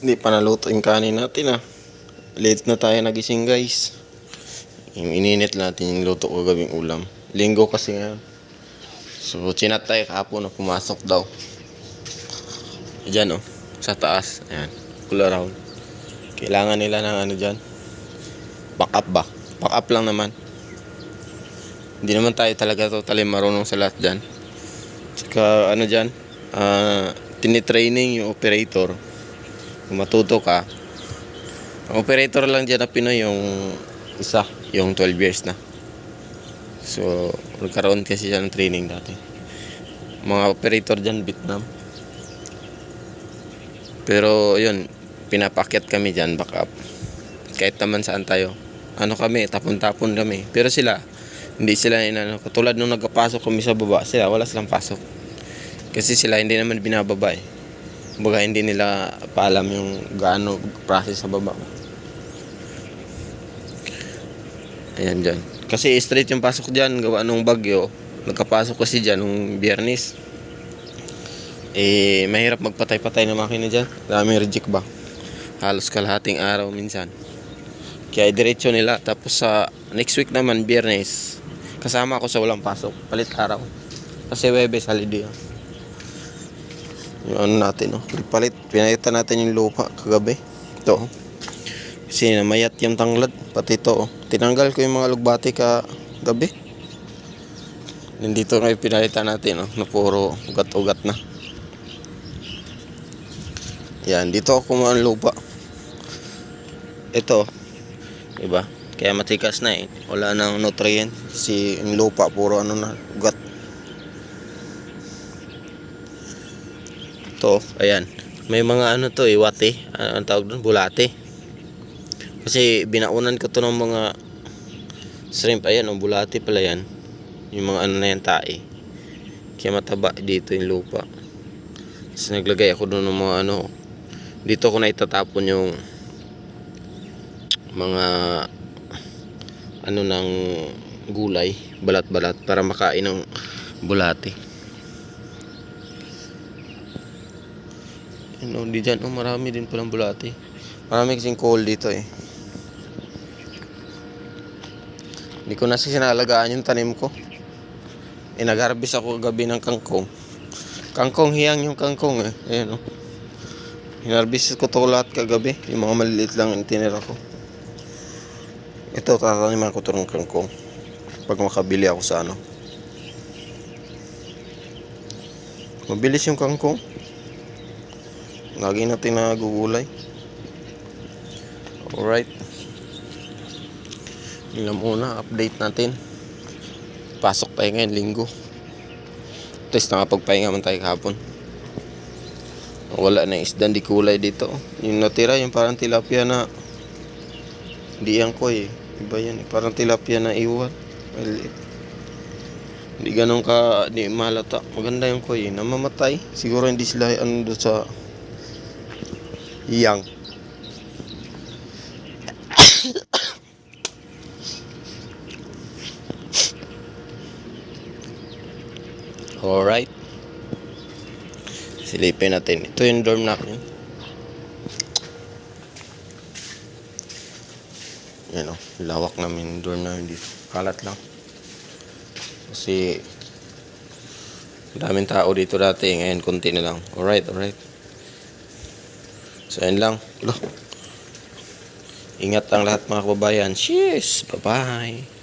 Hindi pa naluto yung kanin natin ah. Late na tayo nagising guys. Yung ininit natin yung luto ko gabing ulam. Linggo kasi nga. So, chinat tayo kahapon na pumasok daw. Diyan oh, sa taas. Ayan, cool around. Kailangan nila ng ano dyan. Back up ba? Back up lang naman. Hindi naman tayo talaga totally marunong sa lahat dyan. Tsaka ano dyan, ah, tinitraining yung operator. Kung matuto ka, operator lang dyan na Pinoy yung isa, yung 12 years na. So, nagkaroon kasi siya ng training dati. Mga operator dyan, Vietnam. Pero, yun, pinapakyat kami dyan, back up. Kahit naman saan tayo. Ano kami, tapon-tapon kami. Pero sila, hindi sila inano. Katulad nung nagpasok kami sa baba, sila wala silang pasok. Kasi sila hindi naman binababa eh. Kumbaga hindi nila paalam yung gaano process sa baba. Ayan dyan. Kasi straight yung pasok dyan, gawa nung bagyo. Nagkapasok kasi dyan nung biyernes. Eh, mahirap magpatay-patay ng makina dyan. Dami reject ba? Halos kalahating araw minsan. Kaya diretso nila. Tapos sa next week naman, biyernes, kasama ako sa walang pasok. Palit araw. Kasi Webes, holiday. Yung ano natin, no? Palit. Pinalitan natin yung lupa kagabi. Ito, oh. Kasi namayat yung tanglad. Pati ito, oh. Tinanggal ko yung mga lugbati ka gabi. Nandito ngayon pinalitan natin, oh, na puro ugat-ugat na. Yan, dito ako kumuha ng lupa. Ito, diba? Kaya matikas na eh. Wala nang nutrient. Si yung lupa, puro ano na, ugat. Ito, ayan. May mga ano to eh, wate. Ano ang tawag doon? Bulate. Kasi binaunan ko to ng mga shrimp. Ayan, oh, bulate pala yan. Yung mga ano na yan, tae. Kaya mataba dito yung lupa. Tapos naglagay ako doon ng mga ano. Dito ko na itatapon yung mga ano ng gulay, balat-balat para makain ng bulate. Ano, di dyan, oh, marami din palang bulate. Marami kasing coal dito eh. Hindi ko na sinalagaan yung tanim ko. Eh, nag-harvest ako gabi ng kangkong. Kangkong hiyang yung kangkong eh. Ayan oh. Hinarbis ko to lahat kagabi. Yung mga maliliit lang yung tinira ko. Ito, tataniman ko to ng kangkong. Pag makabili ako sa ano. Mabilis yung kangkong. Lagi natin nagugulay. Alright. Yun muna, update natin. Pasok tayo ngayon, linggo. Least nakapagpahinga man tayo kahapon. Wala na isda, di kulay dito. Yung natira, yung parang tilapia na hindi yan ko eh. Iba yan eh. Parang tilapia na iwan. Maliit. Hindi ganun ka, di malata. Maganda yung koy eh. Namamatay. Siguro hindi sila ano sa yang. Alright. Silipin natin. Ito yung dorm natin. Yan o. Lawak namin yung dorm namin dito. Kalat lang. Kasi daming tao dito dati. Ngayon konti na lang. Alright, alright. So, yan lang. Lo. Ingat ang lahat mga kababayan. Cheers! Bye-bye!